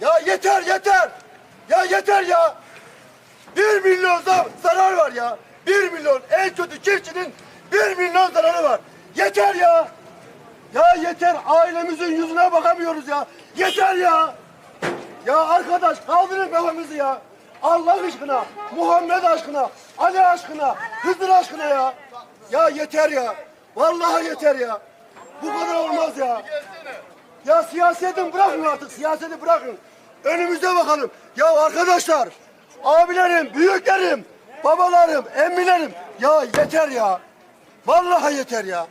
Ya yeter yeter. Ya yeter ya. Bir milyon zarar var ya. Bir milyon en kötü çiftçinin bir milyon zararı var. Yeter ya. Ya yeter ailemizin yüzüne bakamıyoruz ya. Yeter ya. Ya arkadaş kaldırın kafamızı ya. Allah aşkına, Muhammed aşkına, Ali aşkına, Hızır aşkına ya. Ya yeter ya. Vallahi yeter ya. Bu kadar olmaz ya. Ya siyasetin bırakın artık, siyaseti bırakın. Önümüze bakalım. Ya arkadaşlar, abilerim, büyüklerim, babalarım, emmilerim. Ya yeter ya. Vallahi yeter ya.